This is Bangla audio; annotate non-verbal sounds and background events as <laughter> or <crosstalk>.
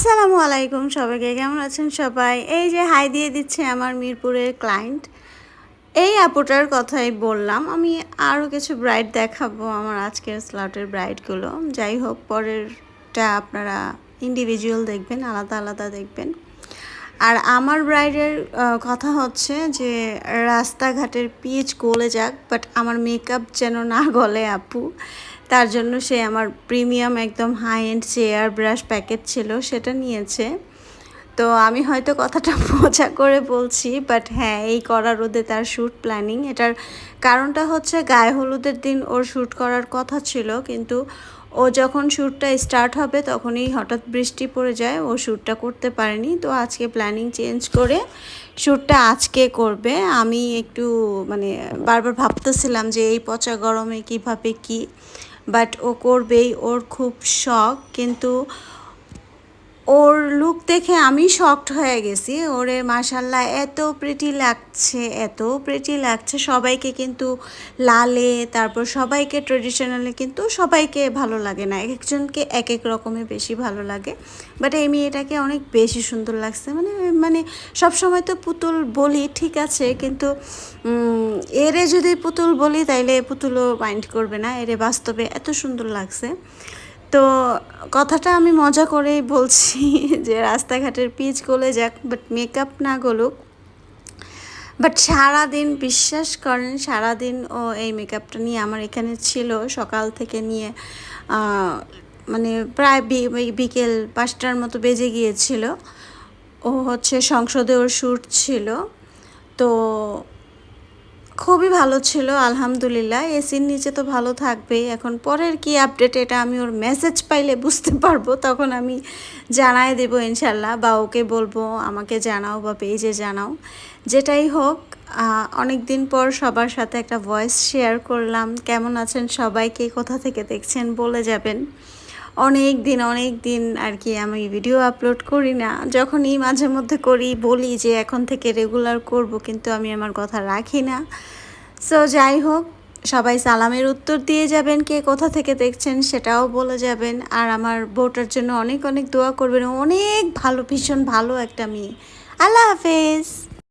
আসসালামু আলাইকুম সবাইকে, কেমন আছেন সবাই? এই যে হাই দিয়ে দিচ্ছে আমার মিরপুরের ক্লায়েন্ট এই আপুটার কথাই বললাম, আমি আরও কিছু ব্রাইড দেখাবো আমার আজকের স্লটের ব্রাইডগুলো যাই হোক, পরেরটা আপনারা ইন্ডিভিজুয়াল দেখবেন, আলাদা আলাদা দেখবেন। আর আমার ব্রাইডের কথা হচ্ছে যে রাস্তাঘাটের পিচ গলে যাক বাট আমার মেকআপ যেন না গলে আপু। তার জন্য সে আমার প্রিমিয়াম একদম high end chair brush packet ছিল, সেটা নিয়েছে। তো আমি হয়তো কথাটা <laughs> মজা করে বলছি বাট হ্যাঁ এই করা রোদে তার শ্যুট প্ল্যানিং এটার কারণটা হচ্ছে গায়ে হলুদের দিন ওর শ্যুট করার কথা ছিল, কিন্তু ও যখন শ্যুটটা স্টার্ট হবে, তখনই হঠাৎ বৃষ্টি পড়ে যায়, ও শ্যুটটা করতে পারেনি। তো আজকে প্ল্যানিং চেঞ্জ করে শ্যুটটা আজকে করবে। আমি একটু মানে বারবার ভাবতেছিলাম যে এই পচা গরমে কীভাবে কি বাট ও করবেই, ওর খুব শখ। কিন্তু ওর লুক দেখে আমি শকড হয়ে গেছি। ওরে মাসাল্লাহ এত প্রিটি লাগছে, এত প্রিটি লাগছে। সবাইকে কিন্তু লালে, তারপর সবাইকে ট্রেডিশনালি কিন্তু সবাইকে ভালো লাগে না। এক একজনকে এক এক রকমের বেশি ভালো লাগে। বাট এই মেয়েটাকে অনেক বেশি সুন্দর লাগছে। মানে মানে সব সময় তো পুতুল বলি, ঠিক আছে। কিন্তু এরে যদি পুতুল বলি, তাইলে পুতুলও মাইন্ড করবে না। এরে বাস্তবে এত সুন্দর লাগছে। তো কথাটা আমি মজা করেই বলছি <laughs> যে রাস্তাঘাটের পিচ গলে যাক বাট মেকআপ না গলুক। বাট সারাদিন বিশ্বাস করেন, সারাদিন ও এই মেকআপটা নিয়ে আমার এখানে ছিল। সকাল থেকে নিয়ে মানে প্রায় বিকেল পাঁচটার মতো বেজে গিয়েছিল। ও হচ্ছে সংসদে ওর শ্যুট ছিল। তো খুবই ভালো ছিল, আলহামদুলিল্লাহ। এসির নিচে তো ভালো থাকবেই। এখন পরের কি আপডেট এটা আমি ওর মেসেজ পাইলে বুঝতে পারব, তখন আমি জানাই দেবো ইনশাল্লাহ বা ওকে বলব, আমাকে জানাও বা পেজে জানাও। যেটাই হোক অনেক দিন পর সবার সাথে একটা ভয়েস শেয়ার করলাম। কেমন আছেন সবাইকে কোথা থেকে দেখছেন বলে যাবেন। অনেক দিন অনেক দিন আর কি আমি ভিডিও আপলোড করি না। যখনই মাঝে মধ্যে করি, বলি যে এখন থেকে রেগুলার করব, কিন্তু আমি আমার কথা রাখি না। সো যাই হোক, সবাই সালামের উত্তর দিয়ে যাবেন, কে কোথা থেকে দেখছেন সেটাও বলে যাবেন। আর আমার বউটার জন্য অনেক অনেক দোয়া করবেন। অনেক ভালো, ভীষণ ভালো একটা মেয়ে। আল্লাহ হাফেজ।